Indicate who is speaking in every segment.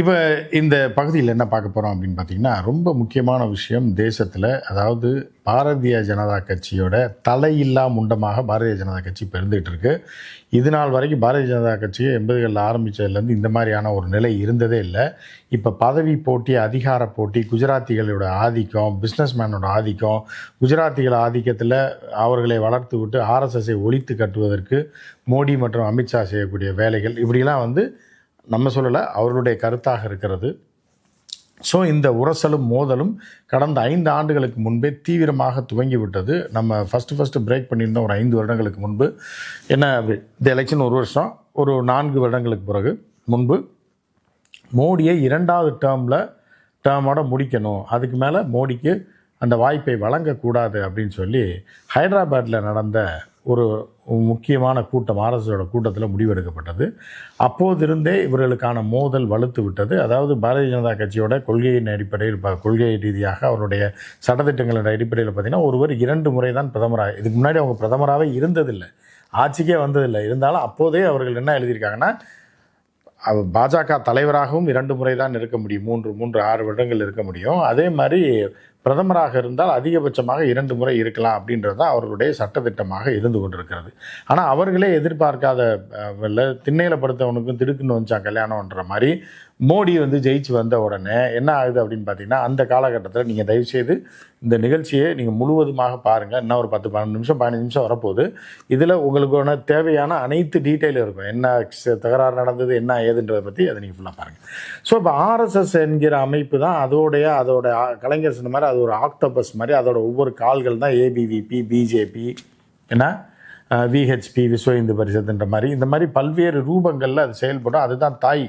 Speaker 1: இப்போ இந்த பகுதியில் என்ன பார்க்க போகிறோம் அப்படின்னு பார்த்தீங்கன்னா ரொம்ப முக்கியமான விஷயம் தேசத்தில் அதாவது பாரதிய ஜனதா கட்சியோட தலையில்லா முண்டமாக பாரதிய ஜனதா கட்சி பெருந்துகிட்டு இருக்கு. இது நாள் வரைக்கும் பாரதிய ஜனதா கட்சி எண்பதுகளில் ஆரம்பித்ததுலேருந்து இந்த மாதிரியான ஒரு நிலை இருந்ததே இல்லை. இப்போ பதவி போட்டி அதிகார போட்டி குஜராத்திகளோட ஆதிக்கம் பிஸ்னஸ்மேனோட ஆதிக்கம் குஜராத்திகள் ஆதிக்கத்தில் அவர்களை வளர்த்து விட்டு ஆர்எஸ்எஸ்ஸை ஒழித்து கட்டுவதற்கு மோடி மற்றும் அமித்ஷா செய்யக்கூடிய வேலைகள் இப்படிலாம் வந்து நம்ம சொல்லலை அவர்களுடைய கருத்தாக இருக்கிறது. ஸோ இந்த உரசலும் மோதலும் கடந்த ஐந்து ஆண்டுகளுக்கு முன்பே தீவிரமாக துவங்கிவிட்டது. நம்ம ஃபஸ்ட்டு ஃபஸ்ட்டு பிரேக் பண்ணியிருந்தோம் ஒரு ஐந்து வருடங்களுக்கு முன்பு. என்ன இந்த எலெக்ஷன் ஒரு வருஷம் ஒரு நான்கு வருடங்களுக்கு பிறகு முன்பு. மோடியை இரண்டாவது டேர்மில் டேர்மோட முடிக்கணும். அதுக்கு மேலே மோடிக்கு அந்த வாய்ப்பை வழங்கக்கூடாது அப்படின்னு சொல்லி ஹைதராபாத்தில் நடந்த ஒரு முக்கியமான கூட்டம் ஆர்எஸ்எஸோட கூட்டத்தில் முடிவெடுக்கப்பட்டது. அப்போதிருந்தே இவர்களுக்கான மோதல் வலுத்து விட்டது. அதாவது பாரதிய ஜனதா கட்சியோட கொள்கையின் அடிப்படையில் ப- கொள்கை ரீதியாக அவருடைய சட்டத்திட்டங்களோட அடிப்படையில் பார்த்தீங்கன்னா ஒருவர் இரண்டு முறை தான் பிரதமராக இதுக்கு முன்னாடி அவங்க பிரதமராகவே இருந்ததில்லை. ஆட்சிக்கே வந்ததில்லை. இருந்தாலும் அப்போதே அவர்கள் என்ன எழுதியிருக்காங்கன்னா பாஜக தலைவராகவும் இரண்டு முறை தான் இருக்க முடியும். மூன்று மூன்று ஆறு வருடங்கள் இருக்க முடியும். அதே மாதிரி பிரதமராக இருந்தால் அதிகபட்சமாக இரண்டு முறை இருக்கலாம் அப்படின்றது தான் அவர்களுடைய சட்டத்திட்டமாக இருந்து கொண்டிருக்கிறது. ஆனால் அவர்களே எதிர்பார்க்காத அஹ், திண்ணையில் படுத்தவனுக்கும் திடுக்குன்னு வந்துச்சான் கல்யாணம்ன்ற மாதிரி மோடி வந்து ஜெயிச்சு வந்த உடனே என்ன ஆகுது அப்படின்னு பார்த்தீங்கன்னா அந்த காலகட்டத்தில் நீங்கள் தயவுசெய்து இந்த நிகழ்ச்சியை நீங்கள் முழுவதுமாக பாருங்கள் இன்னும் ஒரு பத்து பன்னெண்டு நிமிஷம் பதினஞ்சு நிமிஷம் வரப்போகுது. இதில் உங்களுக்கான தேவையான அனைத்து டீட்டெயில் இருக்கும். என்ன தகராறு நடந்தது என்ன ஏதுன்றதை பற்றி அதை நீங்கள் ஃபுல்லாக பாருங்கள் ஸோ இப்போ ஆர்எஸ்எஸ் என்கிற அமைப்பு தான் அதோடைய அதோட கலைஞர் சொன்ன மாதிரி அது ஒரு ஆக்டோபஸ் மாதிரி அதோட ஒவ்வொரு கால்கள் தான் ஏபிவிபி பிஜேபி என்ன? விஹெச்பி விஸ்வ இந்து பரிஷத்துன்ற மாதிரி. இந்த மாதிரி பல்வேறு ரூபங்களில் அது செயல்படும். அதுதான் தாய்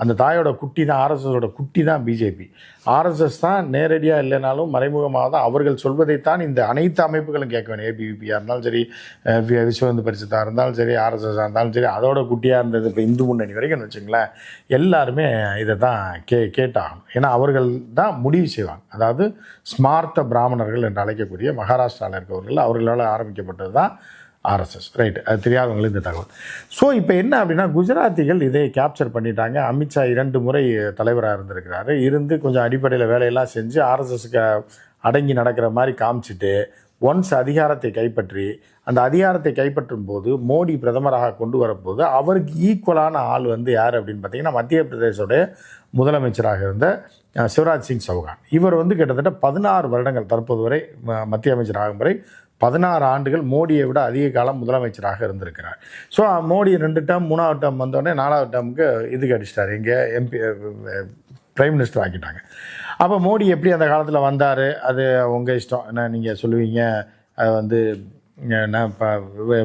Speaker 1: அந்த தாயோட குட்டி தான் ஆர்எஸ்எஸோட குட்டி தான் பிஜேபி ஆர்எஸ்எஸ் தான் நேரடியாக இல்லைனாலும் மறைமுகமாக தான் அவர்கள் சொல்வதைத்தான் இந்த அனைத்து அமைப்புகளும் கேட்க வேணும். ஏபிவிபியாக இருந்தாலும் சரி அஹ், வி- விஸ்வ இந்து இருந்தாலும் சரி ஆர்எஸ்எஸ்ஸாக இருந்தாலும் சரி அதோட குட்டியாக இருந்தது இப்போ இந்து முன்னணி வரைக்கும் வச்சுங்களேன் எல்லாருமே இதை தான் கே கேட்டாகணும். ஏன்னா அவர்கள் தான் முடிவு செய்வாங்க. அதாவது ஸ்மார்த்த பிராமணர்கள் என்று அழைக்கக்கூடிய மகாராஷ்டிராவில் இருக்கவர்கள் அவர்களால் ஆரம்பிக்கப்பட்டது தான் ஆர்எஸ்எஸ். ரைட் அது தெரியாதவங்களுக்கு இந்த தகவல். ஸோ இப்போ என்ன அப்படின்னா குஜராத்திகள் இதை கேப்சர் பண்ணிட்டாங்க. அமித்ஷா இரண்டு முறை தலைவராக இருந்திருக்கிறாரு. இருந்து கொஞ்சம் அடிப்படையில் வேலையெல்லாம் செஞ்சு ஆர்எஸ்எஸ்க்கு அடங்கி நடக்கிற மாதிரி காமிச்சிட்டு ஒன்ஸ் அதிகாரத்தை கைப்பற்றி அந்த அதிகாரத்தை கைப்பற்றும் போது மோடி பிரதமராக கொண்டு வரப்போது அவருக்கு ஈக்குவலான ஆள் வந்து யார் அப்படின்னு பார்த்தீங்கன்னா மத்திய பிரதேசோடைய முதலமைச்சராக இருந்த சிவராஜ் சிங் சௌகான். இவர் வந்து கிட்டத்தட்ட பதினாறு வருடங்கள் தற்போது வரை ம- மத்திய அமைச்சர் ஆகும் வரை பதினாறு ஆண்டுகள் மோடியை விட அதிக காலம் முதலமைச்சராக இருந்திருக்கிறார். ஸோ மோடி ரெண்டு டேம் மூணாவது டேம் வந்தோடனே நாலாவது டேமுக்கு இதுக்கு அடிச்சிட்டார் இங்கே எம்பி பிரைம் மினிஸ்டர் ஆக்கிட்டாங்க. அப்போ மோடி எப்படி அந்த காலத்தில் வந்தார்? அது உங்கள் இஷ்டம். என்ன நீங்கள் சொல்லுவீங்க? அது வந்து நான் ப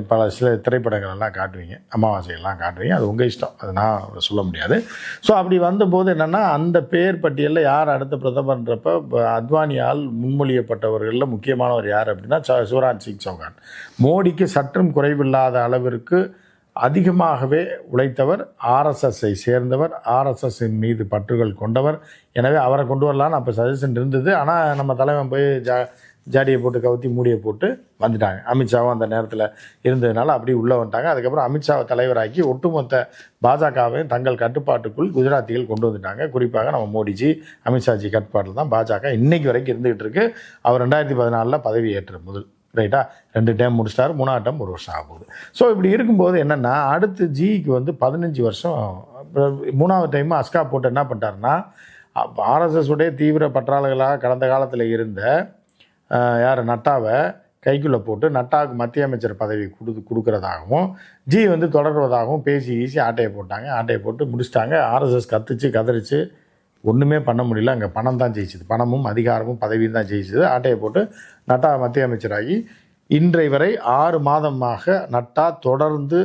Speaker 1: பல சில திரைப்படங்கள் எல்லாம் காட்டுவீங்க. அமாவாசையெல்லாம் காட்டுவீங்க. அது உங்கள் இஷ்டம். அது நான் சொல்ல முடியாது. ஸோ அப்படி வந்தபோது என்னென்னா அந்த பேர் பட்டியலில் யார் அடுத்த பிரதமர்ன்றப்ப அத்வானியால் முன்மொழியப்பட்டவர்களில் முக்கியமானவர் யார் அப்படின்னா ச- சிவராஜ் சிங் சௌகான். மோடிக்கு சற்றும் குறைவில்லாத அளவிற்கு அதிகமாகவே உழைத்தவர் ஆர்எஸ்எஸ்ஸை சேர்ந்தவர் ஆர்எஸ்எஸ்ஸின் மீது பற்றுகள் கொண்டவர். எனவே அவரை கொண்டு வரலான்னு அப்போ சஜஷன் இருந்தது. ஆனால் நம்ம தலைவன் போய் ஜா ஜாடியை போட்டு கவுத்தி மூடியை போட்டு வந்துட்டாங்க. அமித்ஷாவும் அந்த நேரத்தில் இருந்ததுனால அப்படி உள்ளே வந்துட்டாங்க. அதுக்கப்புறம் அமித்ஷாவை தலைவராக்கி ஒட்டுமொத்த பாஜகவையும் தங்கள் கட்டுப்பாட்டுக்குள் குஜராத்திகள் கொண்டு வந்துட்டாங்க. குறிப்பாக நம்ம மோடிஜி அமித்ஷாஜி கட்டுப்பாட்டில் தான் பாஜக இன்னைக்கு வரைக்கும் இருந்துகிட்டு இருக்கு. அவர் ரெண்டாயிரத்தி பதினாலில் பதவி ஏற்ற முதல் ரைட்டா ரெண்டு டைம் முடிச்சிட்டாரு மூணாவது டைம் ஒரு வருஷம் ஆகுது ஸோ இப்படி இருக்கும்போது என்னென்னா அடுத்து ஜிக்கு வந்து பதினஞ்சு வருஷம் மூணாவது டைம் அஸ்கா போட்டு என்ன பண்ணிட்டாருன்னா ஆர்எஸ்எஸ் உடைய தீவிர பற்றாளர்களாக கடந்த காலத்தில் இருந்த யார்? நட்டாவை கைக்குள்ளே போட்டு நட்டாவுக்கு மத்திய அமைச்சர் பதவி கொடு கொடுக்குறதாகவும் ஜி வந்து தொடர்வதாகவும் பேசி ஈசி ஆட்டையை போட்டாங்க. ஆட்டையை போட்டு முடிச்சிட்டாங்க. ஆர்எஸ்எஸ் கத்துச்சு கதறிச்சு. ஒன்றுமே பண்ண முடியல. அங்கே பணம் தான் ஜெயிச்சுது. பணமும் அதிகாரமும் பதவியும் தான் ஜெயிச்சது. ஆட்டையை போட்டு நட்டா மத்திய அமைச்சராகி இன்றை வரை ஆறு மாதமாக நட்டா தொடர்ந்து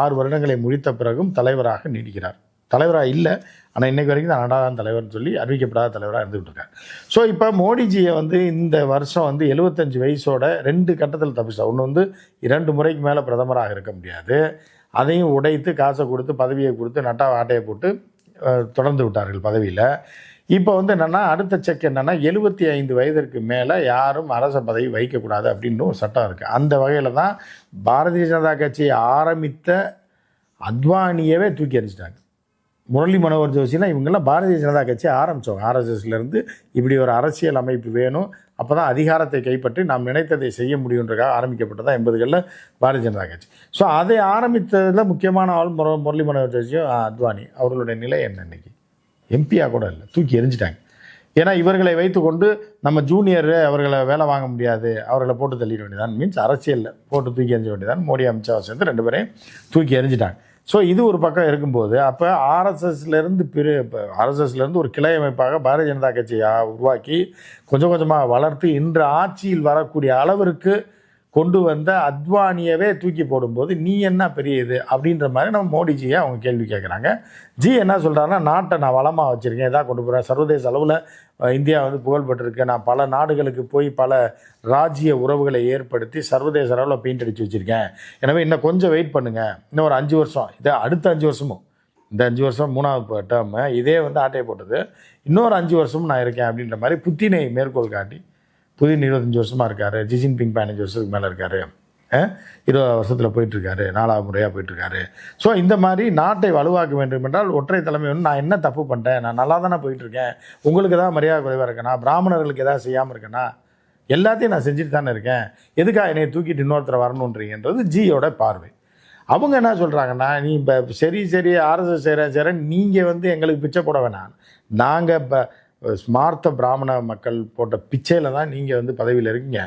Speaker 1: ஆறு வருடங்களை முடித்த பிறகும் தலைவராக நீடிக்கிறார். தலைவராக இல்லை. ஆனால் இன்னைக்கு வரைக்கும் தான் நட்டா தலைவர்னு சொல்லி அறிவிக்கப்படாத தலைவராக இருந்துகிட்டு இருக்கார். ஸோ இப்போ மோடிஜியை வந்து இந்த வருஷம் வந்து எழுபத்தஞ்சு வயசோட ரெண்டு கட்டத்தில் தப்பிச்சா ஒன்று வந்து இரண்டு முறைக்கு மேலே பிரதமராக இருக்க முடியாது. அதையும் உடைத்து காசை கொடுத்து பதவியை கொடுத்து நட்டா ஆட்டையை போட்டு தொடர்ந்து விட்டார்கள் பதவியில். இப்போ வந்து என்னென்னா அடுத்த செக் என்னென்னா எழுபத்தி ஐந்து வயதிற்கு மேலே யாரும் அரச பதவி வைக்கக்கூடாது அப்படின்னு ஒரு சட்டம் இருக்குது அந்த வகையில் தான் பாரதிய ஜனதா கட்சியை ஆரம்பித்த அத்வானியவே தூக்கி எறிஞ்சிட்டாங்க. முரளி மனோகர் ஜோஷினா இவங்கெல்லாம் பாரதிய ஜனதா கட்சியை ஆரம்பித்தோம் ஆர்எஸ்எஸ்லேருந்து இப்படி ஒரு அரசியல் அமைப்பு வேணும். அப்போ தான் அதிகாரத்தை கைப்பற்றி நாம் நினைத்ததை செய்ய முடியுன்றக்காக ஆரம்பிக்கப்பட்டதா எண்பதுகளில் பாரதிய ஜனதா கட்சி. ஸோ அதை ஆரம்பித்ததில் முக்கியமான ஆள் முர முரளி மனோகர் ஜோஷியும் அத்வானி. அவர்களுடைய நிலை என்ன இன்றைக்கி எம்பியாக கூட இல்லை. தூக்கி எரிஞ்சிட்டாங்க ஏன்னா இவர்களை வைத்துக்கொண்டு நம்ம ஜூனியர் அவர்களை வேலை வாங்க முடியாது. அவர்களை போட்டு தள்ளிட வேண்டியதான் மீன்ஸ் அரசியலில் போட்டு தூக்கி எறிஞ்ச வேண்டியதான் மோடி அமித்ஷா சேர்ந்து ரெண்டு பேரையும் தூக்கி எறிஞ்சிட்டாங்க. ஸோ இது ஒரு பக்கம் இருக்கும்போது அப்போ ஆர்எஸ்எஸ்லேருந்து பிரி இப்போ ஆர்எஸ்எஸ்லேருந்து ஒரு கிளை அமைப்பாக பாரதிய ஜனதா கட்சியை உருவாக்கி கொஞ்சம் கொஞ்சமாக வளர்த்து இன்று ஆட்சியில் வரக்கூடிய அளவிற்கு கொண்டு வந்த அத்வானியவே தூக்கி போடும்போது நீ என்ன பெரிய இது? அப்படின்ற மாதிரி நம்ம மோடிஜியை அவங்க கேள்வி கேட்குறாங்க. ஜி என்ன சொல்கிறாருன்னா நாட்டை நான் வளமாக வச்சுருக்கேன். இதாக கொண்டு போகிறேன் சர்வதேச அளவில் இந்தியா வந்து புகழ்பெற்றிருக்கு. நான் பல நாடுகளுக்கு போய் பல ராஜ்ய உறவுகளை ஏற்படுத்தி சர்வதேச அளவில் பெயிண்ட் அடித்து வச்சுருக்கேன். எனவே இன்னும் கொஞ்சம் வெயிட் பண்ணுங்கள் இன்னும் ஒரு அஞ்சு வருஷம். இதை அடுத்த அஞ்சு வருஷமும். இந்த அஞ்சு வருஷம் மூணாவது டேர்மு இதே வந்து ஆட்டையை போட்டது. இன்னொரு அஞ்சு வருஷமும் நான் இருக்கேன் அப்படின்ற மாதிரி புத்தினை மேற்கோள் காட்டி புதின் இருபத்தஞ்சி வருஷமாக இருக்கார் ஜிஜின்பிங் பதினஞ்சு வருஷத்துக்கு மேலே இருக்கார். இருபது வருஷத்தில் போயிட்டுருக்காரு நாலாவது முறையாக போயிட்டுருக்காரு. ஸோ இந்த மாதிரி நாட்டை வலுவாக்க வேண்டும் என்றால் ஒற்றை தலைமை வந்து நான் என்ன தப்பு பண்ணிட்டேன் நான் நல்லா தானே போயிட்டுருக்கேன் உங்களுக்கு ஏதாவது மரியாதை குறைவாக இருக்கேனா பிராமணர்களுக்கு ஏதாவது செய்யாமல் இருக்கேனா எல்லாத்தையும் நான் செஞ்சுட்டு தானே இருக்கேன். எதுக்காக என்னை தூக்கிட்டு இன்னொருத்தரை வரணுன்றீங்கன்றது ஜியோட பார்வை. அவங்க என்ன சொல்கிறாங்கன்னா நீ இப்போ சரி சரி ஆர்எஸ்எஸ் செய்கிறேன் செய்கிறேன் நீங்கள் வந்து எங்களுக்கு பிச்சை போட வேணாம். நாங்கள் இப்போ ஸ்மார்த்த பிராமண மக்கள் போட்ட பிச்சையில் தான் நீங்கள் வந்து பதவியில் இருக்கீங்க.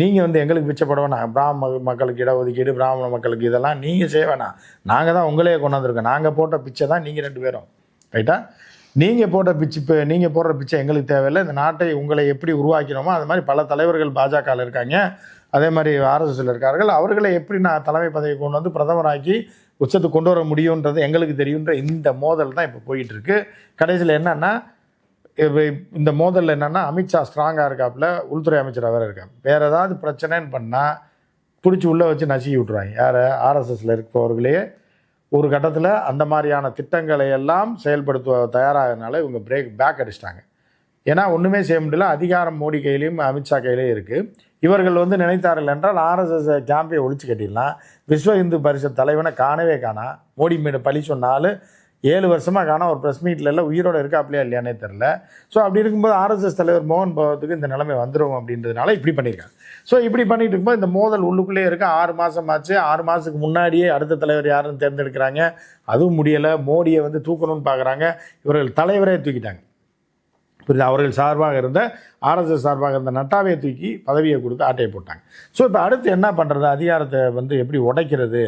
Speaker 1: நீங்கள் வந்து எங்களுக்கு பிச்சை போட வேணாம். பிராமண மக்களுக்கு இடஒதுக்கீடு பிராமண மக்களுக்கு இதெல்லாம் நீங்கள் செய்ய வேணாம். நாங்கள் தான் உங்களையே கொண்டாந்துருக்கோம் நாங்கள் போட்ட பிச்சை தான் நீங்கள் ரெண்டு பேரும். ரைட்டா நீங்கள் போட்ட பிச்சு இப்போ நீங்கள் போடுற பிச்சை எங்களுக்கு தேவையில்லை. இந்த நாட்டை உங்களை எப்படி உருவாக்கினோமோ அது மாதிரி பல தலைவர்கள் பாஜகவில் இருக்காங்க. அதே மாதிரி ஆர்எஸ்எஸ்ல இருக்கார்கள். அவர்களை எப்படி நான் தலைமை பதவி கொண்டு வந்து பிரதமராக்கி உச்சத்துக்கு கொண்டு வர முடியுன்றது எங்களுக்கு தெரியுன்ற இந்த மோதல் தான் இப்போ போயிட்டுருக்கு கடைசியில் என்னன்னா இந்த மோதலில் என்னென்னா அமித்ஷா ஸ்ட்ராங்காக இருக்காப்புல உள்துறை அமைச்சராக வேறு இருக்காங்க வேறு ஏதாவது பிரச்சனைன்னு பண்ணால் பிடிச்சி உள்ளே வச்சு நசுக்கி விட்ருவாங்க யார்? ஆர்எஸ்எஸில் இருப்பவர்களையே ஒரு கட்டத்தில் அந்த மாதிரியான திட்டங்களை எல்லாம் செயல்படுத்த தயாராகிறதுனால இவங்க பிரேக் பேக் அடிச்சிட்டாங்க. ஏன்னா ஒன்றுமே செய்ய முடியல. அதிகாரம் மோடி கையிலையும் அமித்ஷா கையிலையும் இருக்குது இவர்கள் வந்து நினைத்தார்கள் என்றால் ஆர்எஸ்எஸ் ஜாம்பியை ஒழிச்சு கட்டிடலாம். விஸ்வ இந்து பரிஷத் தலைவனை காணவே காணா. மோடி மீது பழி சொன்னாலும் ஏழு வருஷமாக காணோம். ஒரு ப்ரெஸ் மீட்டில் எல்லாம் இருக்கா இருக்காப்லையா இல்லையானே தெரில ஸோ அப்படி இருக்கும்போது ஆர்எஸ்எஸ் தலைவர் மோகன் பகவத்துக்கு இந்த நிலைமை வந்துடும் அப்படின்றதுனால இப்படி பண்ணியிருக்காங்க. ஸோ இப்படி பண்ணிட்டு இருக்கும்போது இந்த மோதல் உள்ளுக்குள்ளே இருக்க. ஆறு மாதம் ஆச்சு. ஆறு மாதத்துக்கு முன்னாடியே அடுத்த தலைவர் யாருன்னு தேர்ந்தெடுக்கிறாங்க. அதுவும் முடியலை. மோடியை வந்து தூக்கணும்னு பார்க்குறாங்க இவர்கள் தலைவரே தூக்கிட்டாங்க. புரியுது? அவர்கள் சார்பாக இருந்த ஆர்எஸ்எஸ் சார்பாக இருந்த நட்டாவை தூக்கி பதவியை கொடுத்து ஆட்டையை போட்டாங்க. ஸோ இப்போ அடுத்து என்ன பண்ணுறது அதிகாரத்தை வந்து எப்படி உடைக்கிறது?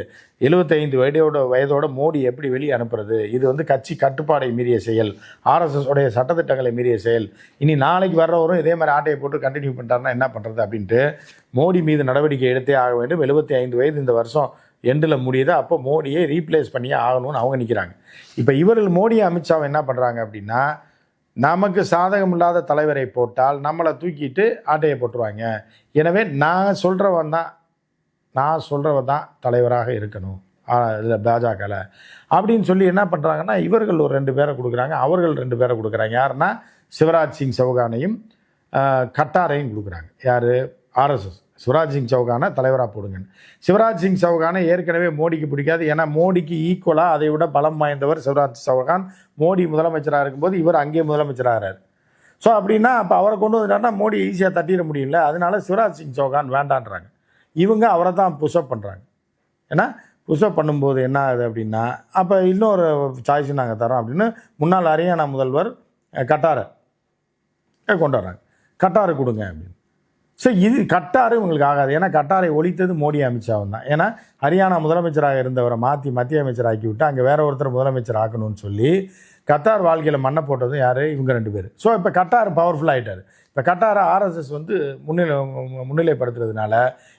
Speaker 1: எழுபத்தைந்து வயதோட வயதோட மோடி எப்படி வெளியே அனுப்புறது? இது வந்து கட்சி கட்டுப்பாடை மீறிய செயல். ஆர்எஸ்எஸ் உடைய சட்டத்திட்டங்களை மீறிய செயல். இனி நாளைக்கு வர்றவரும் இதே மாதிரி ஆட்டையை போட்டு கண்டினியூ பண்ணிட்டாருன்னா என்ன பண்ணுறது அப்படின்ட்டு மோடி மீது நடவடிக்கை எடுத்தே ஆக வேண்டும். எழுபத்தி ஐந்து வயது இந்த வருஷம் எண்டில் முடியுது. அப்போ மோடியை ரீப்ளேஸ் பண்ணியே ஆகணும்னு அவங்க நிற்கிறாங்க இப்போ இவர்கள் மோடி அமித்ஷாவை என்ன பண்ணுறாங்க அப்படின்னா நமக்கு சாதகம் இல்லாத தலைவரை போட்டால் நம்மளை தூக்கிட்டு ஆட்டையை போட்டுருவாங்க. எனவே நான் சொல்கிறவன் தான் நான் சொல்கிறவன் தான் தலைவராக இருக்கணும். இதில் பாஜகவில் அப்படின்னு சொல்லி என்ன பண்ணுறாங்கன்னா இவர்கள் ஒரு ரெண்டு பேரை கொடுக்குறாங்க அவர்கள் ரெண்டு பேரை கொடுக்குறாங்க. யாருன்னா சிவராஜ் சிங் சௌகானையும் கட்டாரையும் கொடுக்குறாங்க. யார்? ஆர்எஸ்எஸ் சிவராஜ் சிங் சௌகானை தலைவராக போடுங்கன்னு. சிவராஜ் சிங் சௌகானை ஏற்கனவே மோடிக்கு பிடிக்காது. ஏன்னா மோடிக்கு ஈக்குவலாக அதை விட பலம் வாய்ந்தவர் சிவராஜ் சௌகான். மோடி முதலமைச்சராக இருக்கும்போது இவர் அங்கே முதலமைச்சராகிறார் ஸோ அப்படின்னா அப்போ அவரை கொண்டு வந்துட்டாருன்னா மோடி ஈஸியாக தட்டிட முடியல அதனால சிவராஜ் சிங் சௌகான் வேண்டான்றாங்க. இவங்க அவரை தான் புஷ்அப் பண்ணுறாங்க ஏன்னா புஷ்அப் பண்ணும்போது என்ன ஆகுது அப்படின்னா அப்போ இன்னொரு சாய்ஸ் நாங்கள் தரோம் அப்படின்னு முன்னாள் ஹரியானா முதல்வர் கட்டாரை கொண்டு வர்றாங்க கட்டாரை கொடுங்க அப்படின்னு. ஸோ இது கட்டாறு இவங்களுக்கு ஆகாது. ஏன்னா கட்டாரை ஒழித்தது மோடி அமித்ஷாவும் தான். ஏன்னா ஹரியானா முதலமைச்சராக இருந்தவரை மாற்றி மத்திய அமைச்சர் ஆக்கி விட்டு அங்கே வேற ஒருத்தர் முதலமைச்சர் ஆக்கணும்னு சொல்லி கட்டார் வாழ்க்கையில் மண்ணை போட்டதும் யார்? இவங்க ரெண்டு பேர். ஸோ இப்போ கட்டார் பவர்ஃபுல் ஆகிட்டார் இப்போ கட்டாரை ஆர்எஸ்எஸ் வந்து முன்னிலை முன்னிலைப்படுத்துறதுனால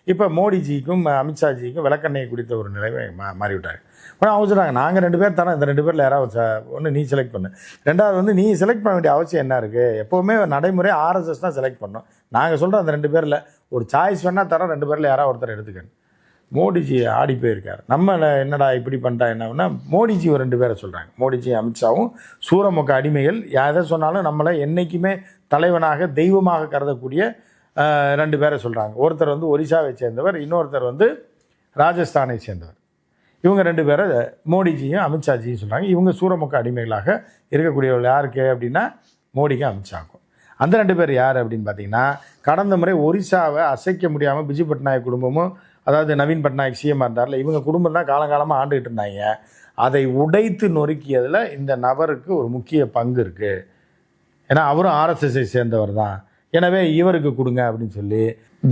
Speaker 1: இப்போ மோடிஜிக்கும் அமித்ஷாஜிக்கும் விளக்கெண்ணெய் குடித்த ஒரு நிலைமை மா மாறிவிட்டாங்க ஆனால் அவங்க சொல்கிறாங்க நாங்கள் ரெண்டு பேர் தரோம் இந்த ரெண்டு பேரில் யாராவது ஒன்று நீ செலக்ட் பண்ணு. ரெண்டாவது வந்து நீ செலக்ட் பண்ண வேண்டிய அவசியம் என்ன இருக்குது எப்போவுமே நடைமுறை ஆர்எஸ்எஸ் தான் செலக்ட் பண்ணோம். நாங்கள் சொல்கிறோம் அந்த ரெண்டு பேரில் ஒரு சாய்ஸ் வேணால் தரோம் ரெண்டு பேரில் யாராவது ஒருத்தர் எடுத்துக்கணும் மோடிஜி ஆடி போயிருக்கார். நம்ம என்னடா இப்படி பண்ணிட்டா என்னன்னா மோடிஜி ஒரு ரெண்டு பேரை சொல்கிறாங்க மோடிஜி அமித்ஷாவும் சூரமுக அடிமைகள். எதை சொன்னாலும் நம்மளை என்றைக்குமே தலைவனாக தெய்வமாக கருதக்கூடிய ரெண்டு பேரை சொல்கிறாங்க ஒருத்தர் வந்து ஒரிசாவை சேர்ந்தவர் இன்னொருத்தர் வந்து ராஜஸ்தானை சேர்ந்தவர். இவங்க ரெண்டு பேரை மோடிஜியும் அமித்ஷாஜியும் சொல்கிறாங்க இவங்க சூரமுக அடிமைகளாக இருக்கக்கூடியவர்கள் யாருக்கு அப்படின்னா மோடிக்கு அமித்ஷாக்கும் அந்த ரெண்டு பேர் யார் அப்படின்னு பார்த்தீங்கன்னா கடந்த முறை ஒரிசாவை அசைக்க முடியாமல் பிஜு பட்நாயக் குடும்பமும் அதாவது நவீன் பட்நாயக் சிஎம் இருந்தார்ல இவங்க குடும்பம் தான் காலங்காலமாக ஆண்டுகிட்டு இருந்தாங்க. அதை உடைத்து நொறுக்கியதில் இந்த நபருக்கு ஒரு முக்கிய பங்கு இருக்குது ஏன்னா அவரும் ஆர்எஸ்எஸ்ஐ சேர்ந்தவர் தான். எனவே இவருக்கு கொடுங்க அப்படின்னு சொல்லி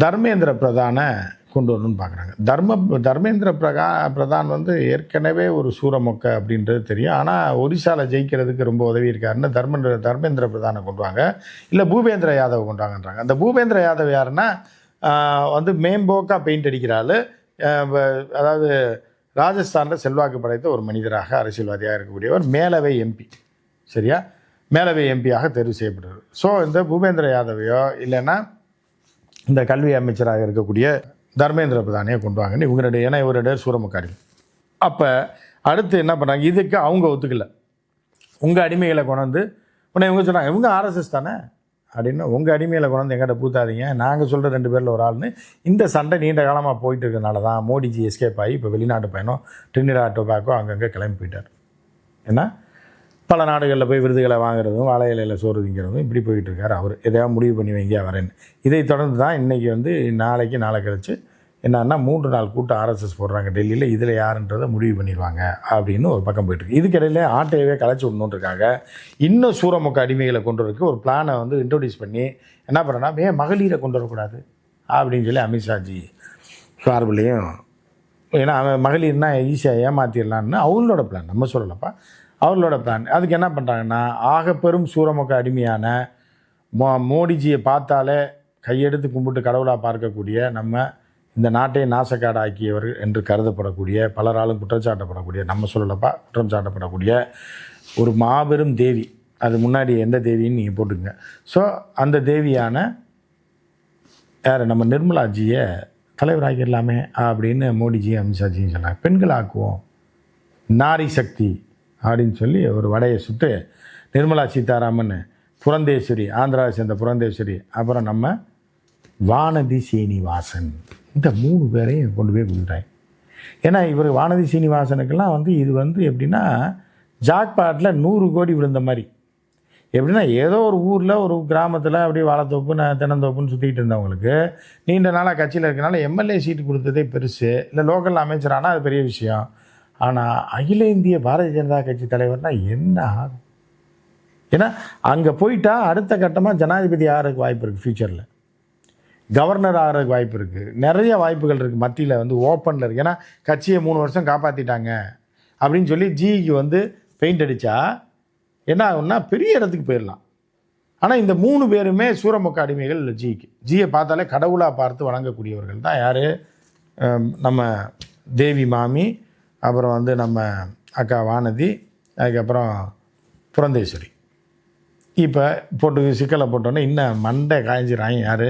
Speaker 1: தர்மேந்திர பிரதானை கொண்டு வரணும்னு பார்க்குறாங்க. தர்ம தர்மேந்திர பிரகா பிரதான் வந்து ஏற்கனவே ஒரு சூரமொக்க அப்படின்றது தெரியும். ஆனால் ஒரிசாவில் ஜெயிக்கிறதுக்கு ரொம்ப உதவி இருக்காருன்னு தர்மேந்திர தர்மேந்திர பிரதானை கொண்டு வாங்க. இல்லை பூபேந்திர யாதவ் கொண்டு வாங்கன்றாங்க. அந்த பூபேந்திர யாதவ் யாருன்னா வந்து மேம்போக்காக பெயிண்ட் அடிக்கிறாள் அதாவது ராஜஸ்தானில் செல்வாக்கு படைத்த ஒரு மனிதராக அரசியல்வாதியாக இருக்கக்கூடியவர் மேலவை எம்பி. சரியா? மேலவை எம்பியாக தேர்வு செய்யப்படுறார். ஸோ இந்த பூபேந்திர யாதவையோ இல்லைன்னா இந்த கல்வி அமைச்சராக இருக்கக்கூடிய தர்மேந்திர பிரதானியை கொண்டு வாங்கன்னு இவங்களுடைய ஏன்னா இவருடைய சூரமுக்காரி அப்போ அடுத்து என்ன பண்ணாங்க இதுக்கு அவங்க ஒத்துக்கல. உங்கள் அடிமைகளை கொண்டாந்து உன்னை இவங்க சொன்னாங்க. இவங்க ஆர்எஸ்எஸ் தானே? அப்படின்னு உங்கள் அடிமையில் கொண்டாந்து எங்கிட்ட பூத்தாதீங்க. நாங்கள் சொல்கிற ரெண்டு பேரில் ஒரு ஆள்னு இந்த சண்டை நீண்ட காலமாக போயிட்டு இருக்கனால தான் மோடிஜி எஸ்கேப் ஆகி இப்போ வெளிநாட்டு பயணம் டிரினிடா டொபாக்கோ அங்கங்கே கிளம்பி போயிட்டார். ஏன்னா பல நாடுகளில் போய் விருதுகளை வாங்குறதும் வாழை இலையில் சோறு திங்கிறதும் இப்படி போயிட்டுருக்கார் அவர். எதையாவது முடிவு பண்ணி வைங்க வரேன்னு. இதை தொடர்ந்து தான் இன்றைக்கி வந்து நாளைக்கு நாளை கழிச்சு என்னன்னா மூன்று நாள் கூட்டம் ஆர்எஸ்எஸ் போடுறாங்க டெல்லியில். இதில் யாருன்றதை முடிவு பண்ணிடுவாங்க அப்படின்னு ஒரு பக்கம் போயிட்டுருக்கு. இதுக்கிடையில ஆட்டையவே கலைச்சி விடணுன்றக்காக இன்னும் சூரமுக அடிமைகளை கொண்டு வரக்கு ஒரு பிளானை வந்து இன்ட்ரொடியூஸ் பண்ணி என்ன பண்ணுறேன்னா ஏன் மகளிரை கொண்டு வரக்கூடாது அப்படின்னு சொல்லி அமித்ஷாஜி சார்பிலையும் ஏன்னா அவன் மகளிர்னா ஈஸியாக ஏமாத்திடலான்னு அவங்களோட பிளான் நம்ம சொல்லலப்பா. அவர்களோட பிளான் அதுக்கு என்ன பண்ணுறாங்கன்னா ஆகப்பெரும் சூரமுக அடிமையான மோ மோடிஜியை பார்த்தாலே கையெடுத்து கும்பிட்டு கடவுளாக பார்க்கக்கூடிய நம்ம இந்த நாட்டை நாசக்காடாக்கியவர் என்று கருதப்படக்கூடிய பலராலும் குற்றச்சாட்டப்படக்கூடிய நம்ம சொல்லலப்பா குற்றம் சாட்டப்படக்கூடிய ஒரு மாபெரும் தேவி. அது முன்னாடி எந்த தேவின்னு நீங்கள் போட்டுக்கங்க. ஸோ அந்த தேவியான யார்? நம்ம நிர்மலாஜியை தலைவராக்கிடலாமே அப்படின்னு மோடிஜி அமித்ஷாஜியும் சொன்னாங்க. பெண்கள் ஆக்குவோம் நாரி சக்தி அப்படின்னு சொல்லி ஒரு வடையை சுட்டு நிர்மலா சீதாராமன் புரந்தேஸ்வரி ஆந்திராவை சேர்ந்த புரந்தேஸ்வரி அப்புறம் நம்ம வானதி சீனிவாசன். இந்த மூணு பேரையும் கொண்டு போய் கொடுத்துட்டாங்க ஏன்னா இவர் வானதி சீனிவாசனுக்கெல்லாம் வந்து இது வந்து எப்படின்னா ஜாக்பாட்டில் நூறு கோடி விழுந்த மாதிரி. எப்படின்னா ஏதோ ஒரு ஊரில் ஒரு கிராமத்தில் அப்படியே வாழைத்தோப்பு நான் தென்னந்தோப்புன்னு சுற்றிக்கிட்டு இருந்தவங்களுக்கு நீண்ட நாளாக கட்சியில் இருக்கனால எம்எல்ஏ சீட்டு கொடுத்ததே பெருசு. இல்லை லோக்கல் அமைச்சரானா அது பெரிய விஷயம். ஆனால் அகில இந்திய பாரதிய ஜனதா கட்சி தலைவர்னால் என்ன ஆகும்? ஏன்னா அங்கே போயிட்டால் அடுத்த கட்டமாக ஜனாதிபதி ஆகிறதுக்கு வாய்ப்பு இருக்குது ஃப்யூச்சரில் கவர்னர் ஆகிறதுக்கு வாய்ப்பு இருக்குது நிறைய வாய்ப்புகள் இருக்குது மத்தியில் வந்து ஓப்பனில் இருக்குது ஏன்னா கட்சியை மூணு வருஷம் காப்பாற்றிட்டாங்க அப்படின்னு சொல்லி ஜிக்கு வந்து பெயிண்ட் அடித்தா என்ன ஆகும்னா பெரிய இடத்துக்கு போயிடலாம். ஆனால் இந்த மூணு பேருமே சூரமுக்க அடிமைகள் ஜிக்கு ஜியை பார்த்தாலே கடவுளாக பார்த்து வணங்கக்கூடியவர்கள் தான் யார்? நம்ம தேவி மாமி அப்புறம் வந்து நம்ம அக்கா வானதி அதுக்கப்புறம் புரந்தேஸ்வரி. இப்போ போட்டு சிக்கலை போட்டோன்னே இன்னும் மண்டை காய்ஞ்சிறாங்க யார்?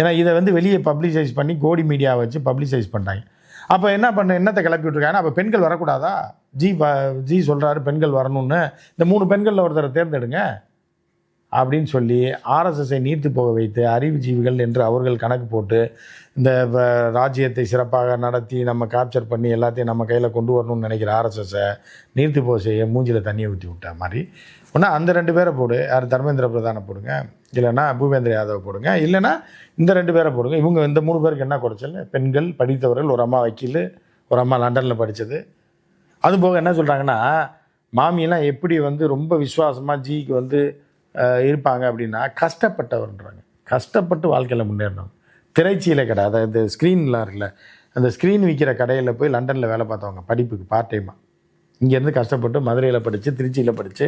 Speaker 1: ஏன்னா இதை வந்து வெளியே பப்ளிசைஸ் பண்ணி கோடி மீடியாவை வச்சு பப்ளிசைஸ் பண்ணாங்க அப்போ என்ன பண்ண என்னத்தை கிளப்பி விட்ருக்காங்கன்னா அப்போ பெண்கள் வரக்கூடாதா? ஜி ப ஜி சொல்கிறாரு பெண்கள் வரணும்னு. இந்த மூணு பெண்களில் ஒருத்தரை தேர்ந்தெடுங்க. அப்படின்னு சொல்லி ஆர்எஸ்எஸ்ஐ நீர்த்து போக வைத்து அறிவுஜீவிகள் என்று அவர்கள் கணக்கு போட்டு இந்த ராஜ்யத்தை சிறப்பாக நடத்தி நம்ம கேப்சர் பண்ணி எல்லாத்தையும் நம்ம கையில் கொண்டு வரணும்னு நினைக்கிற ஆர்எஸ்எஸ்ஸை நீர்த்து போக செய்ய மூஞ்சியில் தண்ணியை ஊற்றி விட்ட மாதிரி. ஒன்றா அந்த ரெண்டு பேரை போடு. யார் தர்மேந்திர பிரதானை போடுங்க. இல்லைன்னா பூபேந்திர யாதவ் போடுங்க. இல்லைன்னா இந்த ரெண்டு பேரை போடுங்க. இவங்க இந்த மூணு பேருக்கு என்ன குறைச்சல்? பெண்கள் படித்தவர்கள் ஒரு அம்மா வக்கீல் ஒரு அம்மா லண்டனில் படித்தது அது போக என்ன சொல்கிறாங்கன்னா மாமியெல்லாம் எப்படி வந்து ரொம்ப விசுவாசமாக ஜிக்கு வந்து இருப்பாங்க அப்படின்னா கஷ்டப்பட்டவர்ன்றாங்க. கஷ்டப்பட்டு வாழ்க்கையில் முன்னேறணும். திரைச்சியில் கடை அதாவது இந்த ஸ்க்ரீன்லாம் இருக்குல்ல அந்த ஸ்க்ரீன் விற்கிற கடையில் போய் லண்டனில் வேலை பார்த்தவங்க படிப்புக்கு பார்ட் டைமாக இங்கேருந்து கஷ்டப்பட்டு மதுரையில் படித்து திருச்சியில் படித்து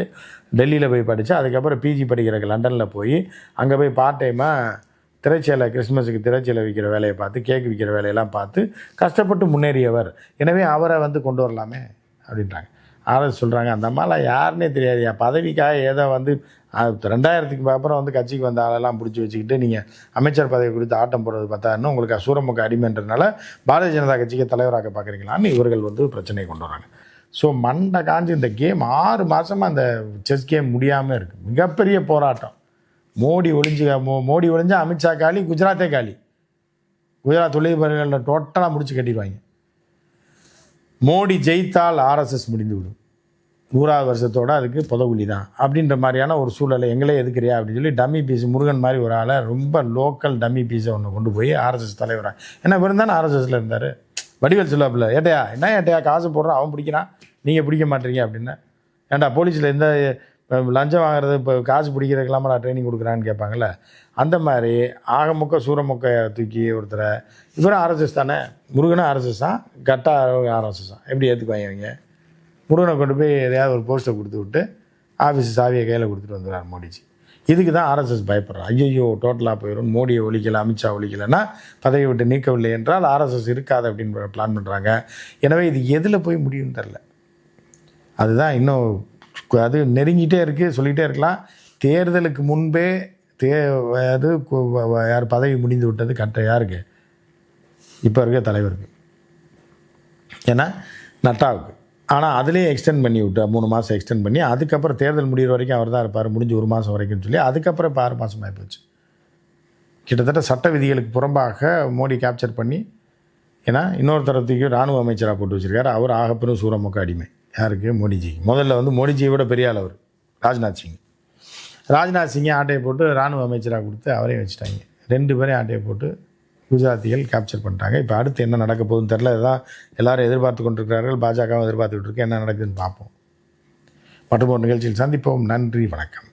Speaker 1: டெல்லியில் போய் படித்து அதுக்கப்புறம் பிஜி படிக்கிறக்கு லண்டனில் போய் அங்கே போய் பார்ட் டைமாக திரைச்சேலை கிறிஸ்மஸுக்கு திரைச்சேலை விற்கிற வேலையை பார்த்து கேக் விற்கிற வேலையெல்லாம் பார்த்து கஷ்டப்பட்டு முன்னேறியவர். எனவே அவரை வந்து கொண்டு வரலாமே அப்படின்றாங்க. ஆர்எஸ் சொல்கிறாங்க அந்த அம்மாலாம் யாருன்னே தெரியாது. என் பதவிக்காக ஏதோ வந்து ரெண்டாயிரத்துக்கு அப்புறம் வந்து கட்சிக்கு வந்த ஆளெல்லாம் பிடிச்சி வச்சுக்கிட்டு நீங்கள் அமைச்சர் பதவி கொடுத்து ஆட்டம் போடுறது பார்த்தாருன்னு உங்களுக்கு சூரமுக அடிமைன்றனால பாரதிய ஜனதா கட்சிக்கு தலைவராக பார்க்குறீங்களான்னு இவர்கள் வந்து பிரச்சனையை கொண்டு வராங்க. ஸோ மண்டை காஞ்சி இந்த கேம் ஆறு மாதமாக அந்த செஸ் கேம் முடியாமல் இருக்குது மிகப்பெரிய போராட்டம். மோடி ஒளிஞ்சு மோ மோடி ஒளிஞ்சா அமித்ஷா காலி குஜராத்தே காலி. குஜராத் தொழிலதிபர்களில் டோட்டலாக முடிச்சு கட்டிடுவாங்க. மோடி ஜெயித்தால் ஆர்எஸ்எஸ் முடிந்துவிடும். நூறாவது வருஷத்தோடு அதுக்கு புதவுலி தான். அப்படின்ற மாதிரியான ஒரு சூழலை எங்களே எதுக்குறியா அப்படின்னு சொல்லி டம்மி பீஸ் முருகன் மாதிரி ஒரு ஆளை ரொம்ப லோக்கல் டம்மி பீஸை ஒன்று கொண்டு போய் ஆர்எஸ்எஸ் தலைவராக ஏன்னா இவர் தானே ஆர்எஸ்எஸ்ல இருந்தார். வடிவேல் சொல்லாப்பில் ஏட்டையா என்ன ஏட்டையா காசு போடுறான் அவன் பிடிக்கிறான் நீங்கள் பிடிக்க மாட்டீங்க அப்படின்னு. ஏன்டா போலீஸில் எந்த லஞ்சம் வாங்குறது இப்போ காசு பிடிக்கிறதுக்கெல்லாமா ட்ரைனிங் கொடுக்குறான்னு கேட்பாங்கல்ல. அந்த மாதிரி ஆகமுக்க சூரமுக்க தூக்கி ஒருத்தரை இவரும் ஆர்எஸ்எஸ் தானே? முருகனும் ஆர்எஸ்எஸ் தான் கட்டா ஆர்எஸ்எஸ் தான் எப்படி ஏற்றுக்குவாங்க இவங்க? முருகனை கொண்டு போய் எதையாவது ஒரு போஸ்ட்டை கொடுத்து விட்டு ஆஃபீஸ் சாவியை கையில் கொடுத்துட்டு வந்துடுறார் மோடிஜி. இதுக்கு தான் ஆர்எஸ்எஸ் பயப்படுறான் ஐயோ டோட்டலாக போயிடும் மோடியை ஒழிக்கல அமித்ஷா ஒழிக்கலைன்னா பதவி விட்டு நீக்கவில்லை என்றால் ஆர்எஸ்எஸ் இருக்காது அப்படின்னு பிளான் பண்ணுறாங்க எனவே இது எதில் போய் முடியும்னு தெரில அதுதான் இன்னும் அது நெருங்கிட்டே இருக்குது சொல்லிகிட்டே இருக்கலாம். தேர்தலுக்கு முன்பே தே அது யார் பதவி முடிந்து விட்டது கட்ட யாருக்கு இப்போ இருக்க தலைவருக்கு. ஏன்னா நட்டாவுக்கு. ஆனால் அதுலேயே எக்ஸ்டெண்ட் பண்ணி விட்டா மூணு மாதம் எக்ஸ்டெண்ட் பண்ணி அதுக்கப்புறம் தேர்தல் முடிகிற வரைக்கும் அவர் தான் இருப்பார் முடிஞ்சு ஒரு மாதம் வரைக்கும்னு சொல்லி அதுக்கப்புறம் இப்போ ஆறு மாதம் ஆகிப்போச்சு கிட்டத்தட்ட சட்ட விதிகளுக்கு புறம்பாக மோடி கேப்சர் பண்ணி ஏன்னா இன்னொருத்தரத்துக்கு இராணுவ ராணுவ அமைச்சராக போட்டு வச்சுருக்காரு அவர் ஆகப்பெரும் சூரமுக அடிமை. யாருக்கு? மோடிஜி. முதல்ல வந்து மோடிஜியை விட பெரிய ஆள் அவர் ராஜ்நாத் சிங். ராஜ்நாத் சிங்கை ஆட்டையை போட்டு ராணுவ அமைச்சராக கொடுத்து அவரையும் வச்சுட்டாங்க. ரெண்டு பேரையும் ஆட்டையை போட்டு குஜராத்திகள் கேப்சர் பண்ணிட்டாங்க. இப்போ அடுத்து என்ன நடக்க போகுதுன்னு தெரில இதுதான் எல்லாரும் எதிர்பார்த்து கொண்டிருக்கிறார்கள். பாஜகவும் எதிர்பார்த்துக்கிட்டு இருக்கு. என்ன நடக்குதுன்னு பார்ப்போம். மற்றும் ஒரு நிகழ்ச்சியில் சந்திப்போம். நன்றி. வணக்கம்.